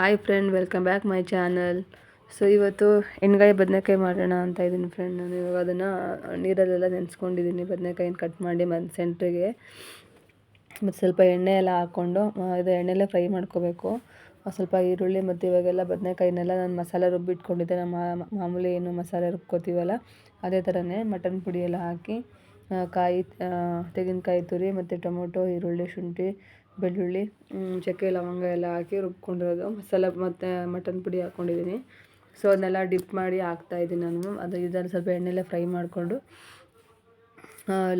Hi friend welcome back my channel so ಇವತ್ತು ಹೆಣ್ಗಾಯಿ ಬದನೆಕಾಯಿ ಮಾಡೋಣ ಅಂತ ಇದ್ದೀನಿ ಫ್ರೆಂಡ್ ನಾನು ಇವಾಗ ಅದನ್ನು ನೀರಲ್ಲೆಲ್ಲ ನೆನೆಸ್ಕೊಂಡಿದ್ದೀನಿ. ಬದನೆಕಾಯಿನ ಕಟ್ ಮಾಡಿ ಮತ್ತು ಸೆಂಟ್ರಿಗೆ ಮತ್ತು ಸ್ವಲ್ಪ ಎಣ್ಣೆ ಎಲ್ಲ ಹಾಕ್ಕೊಂಡು ಇದು ಎಣ್ಣೆಲ್ಲೇ ಫ್ರೈ ಮಾಡ್ಕೋಬೇಕು. ಸ್ವಲ್ಪ ಈರುಳ್ಳಿ ಮತ್ತು ಇವಾಗೆಲ್ಲ ಬದನೆಕಾಯಿನೆಲ್ಲ ನಾನು ಮಸಾಲೆ ರುಬ್ಬಿಟ್ಕೊಂಡಿದ್ದೆ ನಮ್ಮ ಮಾಮೂಲಿ ಏನು ಮಸಾಲೆ ರುಬ್ಕೋತೀವಲ್ಲ, ಅದೇ ಥರನೇ ಮಟನ್ ಪುಡಿ ಎಲ್ಲ ಹಾಕಿ. ಕಾಯಿ ತೆಂಗಿನಕಾಯಿ ತುರಿ ಮತ್ತು ಟೊಮೊಟೊ, ಈರುಳ್ಳಿ, ಶುಂಠಿ, ಬೆಳ್ಳುಳ್ಳಿ ಚಕ್ಕೆ, ಲವಂಗ ಎಲ್ಲ ಹಾಕಿ ರುಬ್ಕೊಂಡಿರೋದು ಮಸಾಲ ಮತ್ತು ಮಟನ್ ಪುಡಿ ಹಾಕ್ಕೊಂಡಿದ್ದೀನಿ ಸೊ ಅದನ್ನೆಲ್ಲ ಡಿಪ್ ಮಾಡಿ ಹಾಕ್ತಾಯಿದ್ದೀನಿ ನಾನು. ಅದು ಇದನ್ನು ಸ್ವಲ್ಪ ಎಣ್ಣೆಲ್ಲ ಫ್ರೈ ಮಾಡಿಕೊಂಡು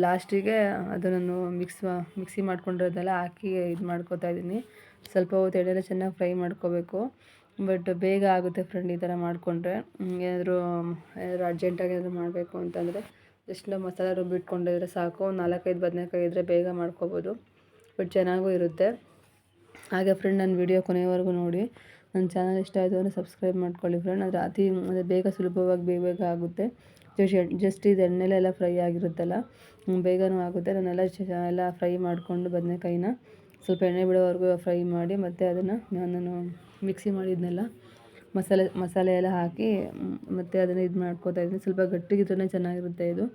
ಲಾಸ್ಟಿಗೆ ಅದನ್ನು ನಾನು ಮಿಕ್ಸ್ ಮಿಕ್ಸಿ ಮಾಡ್ಕೊಂಡಿರೋದೆಲ್ಲ ಹಾಕಿ ಇದು ಮಾಡ್ಕೊತಾ ಇದ್ದೀನಿ. ಸ್ವಲ್ಪ ಹೊತ್ತು ಎಣ್ಣೆಲ್ಲ ಚೆನ್ನಾಗಿ ಫ್ರೈ ಮಾಡ್ಕೋಬೇಕು. ಬಟ್ ಬೇಗ ಆಗುತ್ತೆ ಫ್ರೆಂಡ್ ಈ ಥರ ಮಾಡಿಕೊಂಡ್ರೆ. ಏನಾದರೂ ಏನಾದರೂ ಅರ್ಜೆಂಟಾಗಿ ಏನಾದರೂ ಮಾಡಬೇಕು ಅಂತಂದರೆ ಜಸ್ಟ್ ಮಸಾಲೆ ಮಸಾಲೆ ರುಬ್ಬಿಟ್ಕೊಂಡಿದ್ರೆ ಸಾಕು. ಒಂದು ನಾಲ್ಕೈದು ಬದನೇಕಾಯಿ ಇದ್ದರೆ ಬೇಗ ಮಾಡ್ಕೊಬೋದು. ಬಟ್ ಚೆನ್ನಾಗೂ ಇರುತ್ತೆ. ಹಾಗೆ ಫ್ರೆಂಡ್ ನನ್ನ ವಿಡಿಯೋ ಕೊನೆಯವರೆಗೂ ನೋಡಿ. ನನ್ನ ಚಾನಲ್ ಇಷ್ಟ ಆಯಿತು ಅಂದರೆ ಸಬ್ಸ್ಕ್ರೈಬ್ ಮಾಡ್ಕೊಳ್ಳಿ ಫ್ರೆಂಡ್ ಅದು ಅತಿ, ಅದು ಬೇಗ ಸುಲಭವಾಗಿ ಬೇಗ ಬೇಗ ಆಗುತ್ತೆ. ಜಸ್ಟ್ ಜಸ್ಟ್ ಇದು ಎಣ್ಣೆಲೆಲ್ಲ ಫ್ರೈ ಆಗಿರುತ್ತಲ್ಲ ಬೇಗನೂ ಆಗುತ್ತೆ. ನಾನೆಲ್ಲ ಎಲ್ಲ ಫ್ರೈ ಮಾಡಿಕೊಂಡು ಬದನೇಕಾಯಿನ ಸ್ವಲ್ಪ ಎಣ್ಣೆ ಬಿಡೋವರೆಗೂ ಫ್ರೈ ಮಾಡಿ ಮತ್ತು ಅದನ್ನು ನಾನು ಮಿಕ್ಸಿ ಮಾಡಿದ್ನೆಲ್ಲ ಮಸಾಲೆ ಮಸಾಲೆ ಎಲ್ಲ ಹಾಕಿ ಮತ್ತು ಅದನ್ನು ಇದು ಮಾಡ್ಕೋತಾ ಇದ್ದೀನಿ. ಸ್ವಲ್ಪ ಗಟ್ಟಿಗಿದ್ರೇ ಚೆನ್ನಾಗಿರುತ್ತೆ ಇದು.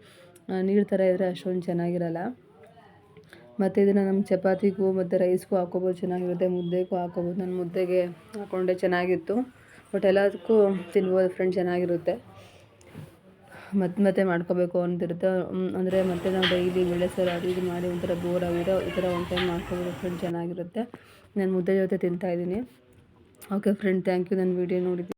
ನೀರು ಥರ ಇದ್ದರೆ ಅಷ್ಟೊಂದು ಚೆನ್ನಾಗಿರಲ್ಲ. ಮತ್ತು ಇದನ್ನು ನಮ್ಮ ಚಪಾತಿಗೂ ಮತ್ತು ರೈಸ್ಗೂ ಹಾಕ್ಕೋಬೋದು ಚೆನ್ನಾಗಿರುತ್ತೆ. ಮುದ್ದೆಗೂ ಹಾಕ್ಕೋಬೋದು ನಾನು ಮುದ್ದೆಗೆ ಹಾಕ್ಕೊಂಡೆ ಚೆನ್ನಾಗಿತ್ತು. ಬಟ್ ಎಲ್ಲದಕ್ಕೂ ತಿನ್ಬೋದು ಫ್ರೆಂಡ್ ಚೆನ್ನಾಗಿರುತ್ತೆ. ಮತ್ತೆ ಮತ್ತೆ ಮಾಡ್ಕೋಬೇಕು ಅಂತಿರುತ್ತೆ. ಅಂದರೆ ಮತ್ತೆ ನಾವು ಡೈಲಿ ಬೆಳೆ ಸಾರು ಅದು ಇದು ಮಾಡಿ ಒಂಥರ ಬೋರ್ ಆಗಿರೋ ಈ ಥರ ಒಂದು ಟೈಮ್ ಫ್ರೆಂಡ್ ಚೆನ್ನಾಗಿರುತ್ತೆ. ನಾನು ಮುದ್ದೆ ಜೊತೆ ತಿಂತಾಯಿದ್ದೀನಿ ಓಕೆ ಫ್ರೆಂಡ್ ಥ್ಯಾಂಕ್ ಯು ನನ್ನ ವೀಡಿಯೋ ನೋಡಿದ್ದೀನಿ